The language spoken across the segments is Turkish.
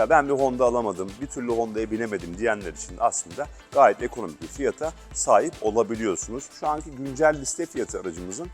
ya ben bir Honda alamadım, bir türlü Honda'ya binemedim diyenler için aslında gayet ekonomik bir fiyata sahip olabiliyorsunuz. Şu anki güncel liste fiyatı aracımızın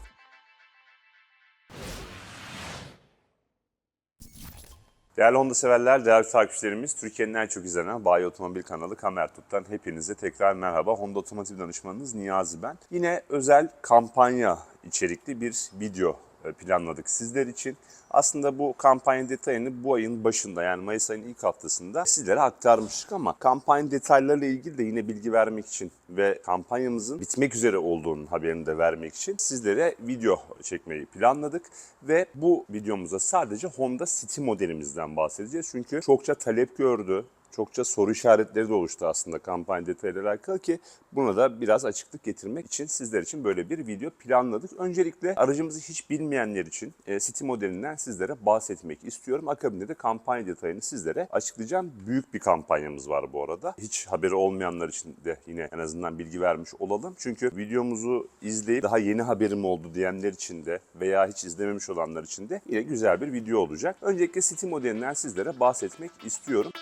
Değerli Honda severler, değerli takipçilerimiz, Türkiye'nin en çok izlenen Bayi Otomobil kanalı Kamertut'tan hepinize tekrar merhaba. Honda Otomotiv Danışmanınız Niyazi ben. Yine özel kampanya içerikli bir video planladık sizler için. Aslında bu kampanya detayını bu ayın başında yani Mayıs ayının ilk haftasında sizlere aktarmıştık ama kampanya detaylarıyla ilgili de yine bilgi vermek için ve kampanyamızın bitmek üzere olduğunun haberini de vermek için sizlere video çekmeyi planladık ve bu videomuzda sadece Honda City modelimizden bahsedeceğiz. Çünkü çokça talep gördü, çokça soru işaretleri de oluştu aslında kampanya detaylarıyla alakalı ki buna da biraz açıklık getirmek için sizler için böyle bir video planladık. Öncelikle aracımızı hiç bilmeyenler için e, City modelinden sizlere bahsetmek istiyorum. Akabinde de kampanya detayını sizlere açıklayacağım. Büyük bir kampanyamız var bu arada. Hiç haberi olmayanlar için de yine en azından bilgi vermiş olalım. Çünkü videomuzu izleyip daha yeni haberim oldu diyenler için de veya hiç izlememiş olanlar için de yine güzel bir video olacak. Öncelikle City modelinden sizlere bahsetmek istiyorum.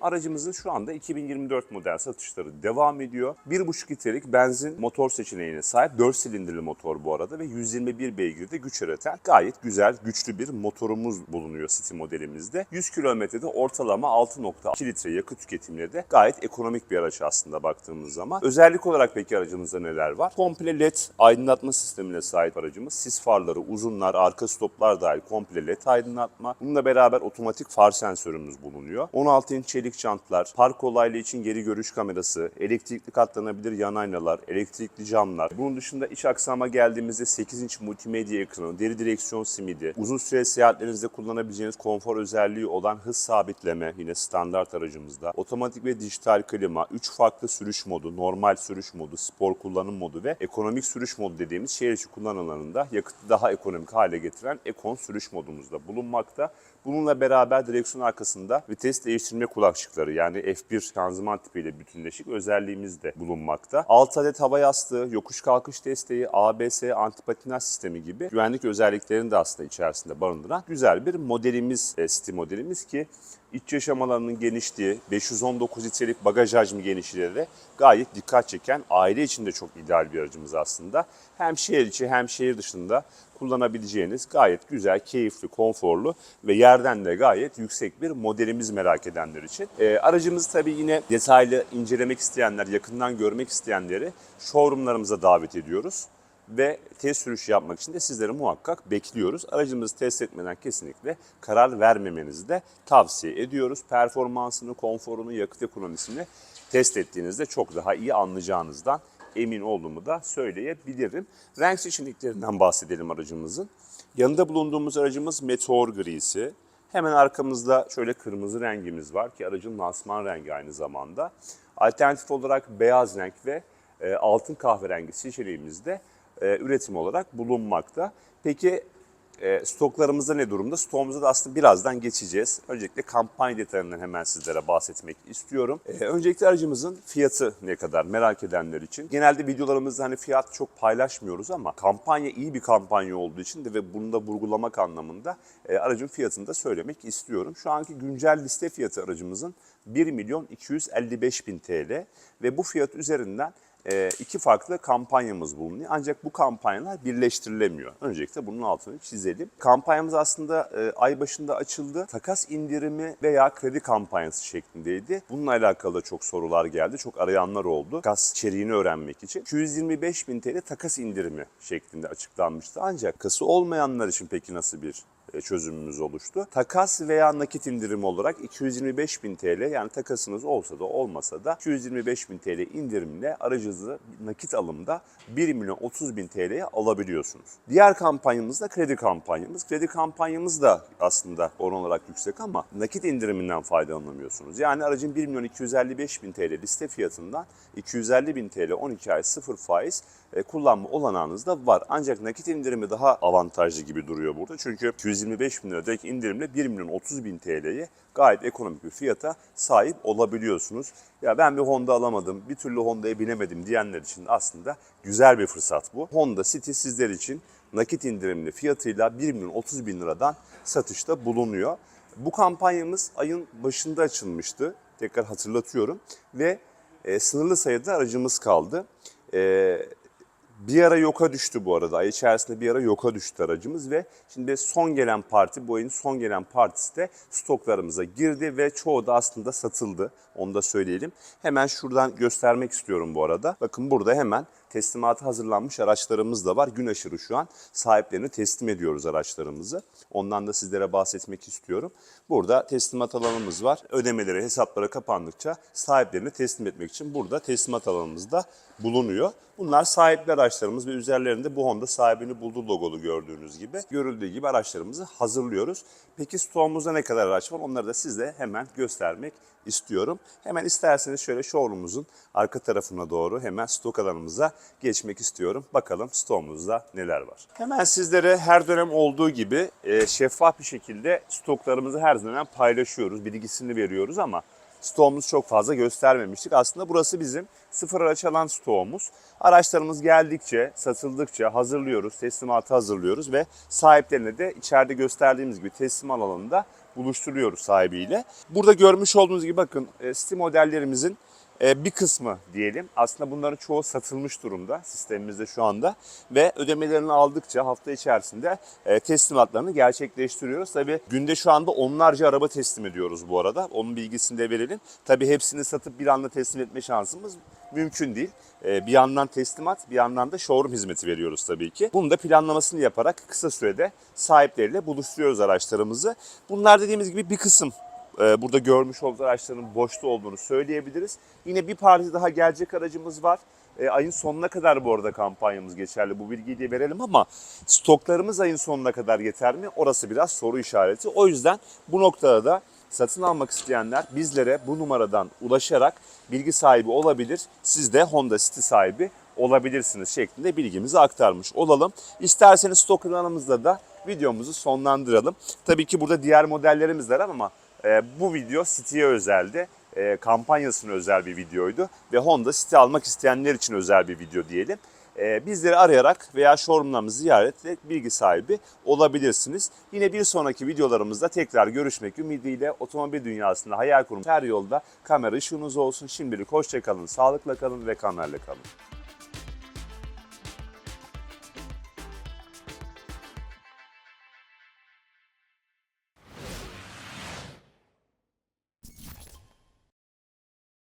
Aracımızın şu anda 2024 model satışları devam ediyor. 1.5 litrelik benzin motor seçeneğine sahip 4 silindirli motor bu arada ve 121 beygirde güç üreten gayet güzel, güçlü bir motorumuz bulunuyor City modelimizde. 100 kilometrede ortalama 6.2 litre yakıt tüketimle de gayet ekonomik bir araç aslında baktığımız zaman. Özellik olarak peki aracımızda neler var? Komple LED aydınlatma sistemine sahip aracımız. Sis farları, uzunlar, arka stoplar dahil komple LED aydınlatma. Bununla beraber otomatik far sensörümüz bulunuyor. 16 inç çelik jantlar, park kolaylığı için geri görüş kamerası, elektrikli katlanabilir yan aynalar, elektrikli camlar. Bunun dışında iç aksama geldiğimizde 8 inç multimedya ekranı, deri direksiyon simidi, uzun süre seyahatlerinizde kullanabileceğiniz konfor özelliği olan hız sabitleme yine standart aracımızda. Otomatik ve dijital klima, 3 farklı sürüş modu, normal sürüş modu, spor kullanım modu ve ekonomik sürüş modu dediğimiz şehir içi kullanımlarında yakıtı daha ekonomik hale getiren Ekon sürüş modumuzda bulunmakta. Bununla beraber direksiyon arkasında vites değiştirme kulakçıkları yani F1 şanzıman tipiyle bütünleşik özelliğimiz de bulunmakta. 6 adet hava yastığı, yokuş kalkış desteği, ABS, antipatinaj sistemi gibi güvenlik özelliklerini de aslında içerisinde barındıran güzel bir modelimiz, e, City modelimiz ki iç yaşam alanının genişliği, 519 litrelik bagaj hacmi genişliği de gayet dikkat çeken, aile için de çok ideal bir aracımız aslında. Hem şehir içi hem şehir dışında kullanabileceğiniz gayet güzel, keyifli, konforlu ve yerden de gayet yüksek bir modelimiz merak edenler için. Ee, aracımızı tabii yine detaylı incelemek isteyenler, yakından görmek isteyenleri showroomlarımıza davet ediyoruz ve test sürüşü yapmak için de sizleri muhakkak bekliyoruz. Aracımızı test etmeden kesinlikle karar vermemenizi de tavsiye ediyoruz. Performansını, konforunu, yakıt ekonomisini test ettiğinizde çok daha iyi anlayacağınızdan emin olduğumu da söyleyebilirim. Renk seçeneklerinden bahsedelim aracımızın. Yanında bulunduğumuz aracımız Meteor grisi. Hemen arkamızda şöyle kırmızı rengimiz var ki aracın lansman rengi aynı zamanda. Alternatif olarak beyaz renk ve e, altın kahverengi seçeneğimizde e, üretim olarak bulunmakta. Peki e, stoklarımızda ne durumda? Stoğumuza da aslında birazdan geçeceğiz. Öncelikle kampanya detaylarından hemen sizlere bahsetmek istiyorum. E, öncelikle aracımızın fiyatı ne kadar merak edenler için. Genelde videolarımızda hani fiyat çok paylaşmıyoruz ama kampanya iyi bir kampanya olduğu için de ve bunu da vurgulamak anlamında e, aracın fiyatını da söylemek istiyorum. Şu anki güncel liste fiyatı aracımızın 1 milyon 255 bin TL ve bu fiyat üzerinden iki farklı kampanyamız bulunuyor. Ancak bu kampanyalar birleştirilemiyor. Öncelikle bunun altını çizelim. Kampanyamız aslında e, ay başında açıldı. Takas indirimi veya kredi kampanyası şeklindeydi. Bununla alakalı da çok sorular geldi. Çok arayanlar oldu. Takas içeriğini öğrenmek için. 225 bin TL takas indirimi şeklinde açıklanmıştı. Ancak kası olmayanlar için peki nasıl bir çözümümüz oluştu. Takas veya nakit indirim olarak 225 bin TL yani takasınız olsa da olmasa da 225 bin TL indirimle aracınızı nakit alımda 1 milyon 30 bin TL'ye alabiliyorsunuz. Diğer kampanyamız da kredi kampanyamız. Kredi kampanyamız da aslında oran olarak yüksek ama nakit indiriminden faydalanamıyorsunuz. Yani aracın 1 milyon 255 bin TL liste fiyatından 250 bin TL 12 ay sıfır faiz e, kullanma olanağınız da var. Ancak nakit indirimi daha avantajlı gibi duruyor burada. Çünkü 125 bin liradaki indirimle 1 milyon 30 bin TL'ye gayet ekonomik bir fiyata sahip olabiliyorsunuz. Ya ben bir Honda alamadım, bir türlü Honda'ya binemedim diyenler için aslında güzel bir fırsat bu. Honda City sizler için nakit indirimli fiyatıyla 1 milyon 30 bin liradan satışta bulunuyor. Bu kampanyamız ayın başında açılmıştı. Tekrar hatırlatıyorum. Ve e, sınırlı sayıda aracımız kaldı. E, bir ara yoka düştü bu arada. Ay içerisinde bir ara yoka düştü aracımız ve şimdi son gelen parti, ayın son gelen partisi de stoklarımıza girdi ve çoğu da aslında satıldı. Onu da söyleyelim. Hemen şuradan göstermek istiyorum bu arada. Bakın burada hemen teslimata hazırlanmış araçlarımız da var. Gün aşırı şu an sahiplerine teslim ediyoruz araçlarımızı. Ondan da sizlere bahsetmek istiyorum. Burada teslimat alanımız var. Ödemeleri, hesaplara kapandıkça sahiplerine teslim etmek için burada teslimat alanımızda bulunuyor. Bunlar sahipli araçlarımız ve üzerlerinde bu Honda sahibini buldu logolu gördüğünüz gibi. Görüldüğü gibi araçlarımızı hazırlıyoruz. Peki stoğumuzda ne kadar araç var? Onları da size hemen göstermek istiyorum. Hemen isterseniz şöyle showroom'umuzun arka tarafına doğru hemen stok alanımıza geçmek istiyorum. Bakalım stoğumuzda neler var. Hemen sizlere her dönem olduğu gibi e, şeffaf bir şekilde stoklarımızı her dönem paylaşıyoruz. Bilgisini veriyoruz ama stoğumuzu çok fazla göstermemiştik. Aslında burası bizim sıfır araç alan stoğumuz. Araçlarımız geldikçe, satıldıkça hazırlıyoruz, teslimatı hazırlıyoruz ve sahiplerine de içeride gösterdiğimiz gibi teslim alanında buluşturuyoruz sahibiyle. Burada görmüş olduğunuz gibi bakın e, modellerimizin bir kısmı diyelim. Aslında bunların çoğu satılmış durumda sistemimizde şu anda ve ödemelerini aldıkça hafta içerisinde e, teslimatlarını gerçekleştiriyoruz. Tabi günde şu anda onlarca araba teslim ediyoruz bu arada. Onun bilgisini de verelim. Tabi hepsini satıp bir anda teslim etme şansımız mümkün değil. E, Bir yandan teslimat, bir yandan da showroom hizmeti veriyoruz tabii ki. Bunun da planlamasını yaparak kısa sürede sahipleriyle buluşturuyoruz araçlarımızı. Bunlar dediğimiz gibi bir kısım e, burada görmüş olduğunuz araçların boşta olduğunu söyleyebiliriz. Yine bir parti daha gelecek aracımız var. E, ayın sonuna kadar bu arada kampanyamız geçerli. Bu bilgiyi de verelim ama stoklarımız ayın sonuna kadar yeter mi? Orası biraz soru işareti. O yüzden bu noktada da satın almak isteyenler bizlere bu numaradan ulaşarak bilgi sahibi olabilir. Siz de Honda City sahibi olabilirsiniz şeklinde bilgimizi aktarmış olalım. İsterseniz stok alanımızda da videomuzu sonlandıralım. Tabii ki burada diğer modellerimiz de var ama e, bu video City'ye özeldi. E, kampanyasına özel bir videoydu ve Honda City almak isteyenler için özel bir video diyelim. E, bizleri arayarak veya showroomlarımızı ziyaret ederek bilgi sahibi olabilirsiniz. Yine bir sonraki videolarımızda tekrar görüşmek ümidiyle otomobil dünyasında hayal kurum her yolda kamera ışığınız olsun. Şimdilik hoşçakalın, sağlıkla kalın ve kamerle kalın.